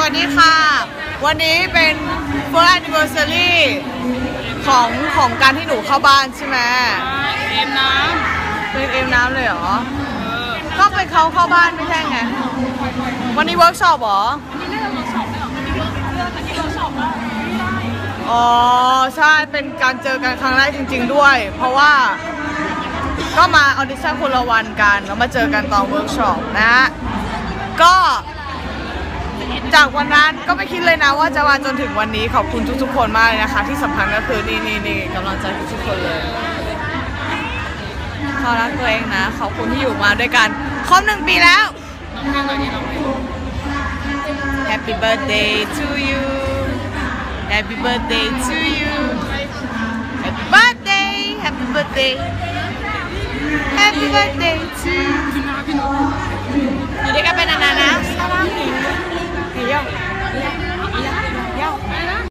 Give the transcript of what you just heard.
วัสดีค่ะ วันนี้เป็น first anniversary ของของการที่หนูเข้าบ้านใช่ไหมเอ็มน้เป็นเอ็มน้ำเลยเหรอำเออก็เป็นเขาเข้าบ้านไม่ใช่ไง วันนี้เวิร์กช็อปเหรอ อ๋อ ใช่ เป็นการเจอกันครั้งแรกจริง ๆ ด้วย เพราะว่าก็มาออดิชั่นคนละวันกัน แล้วมาเจอกันตอนเวิร์กช็อปนะฮะก็ จากวันนั้นก็ไม่คิดเลยนะว่าจะมาจนถึงวันนี้ขอบคุณทุกๆคนมากเลยนะคะ ที่สำคัญก็คือนี่นี่นี่กำลังใจทุกๆคนเลยขอรักตัวเองนะ ขอบคุณที่อยู่มาด้วยกันครบหนึ่งปีแล้ว Happy birthday to you Happy birthday to you Happy birthday Happy birthday Happy birthday to you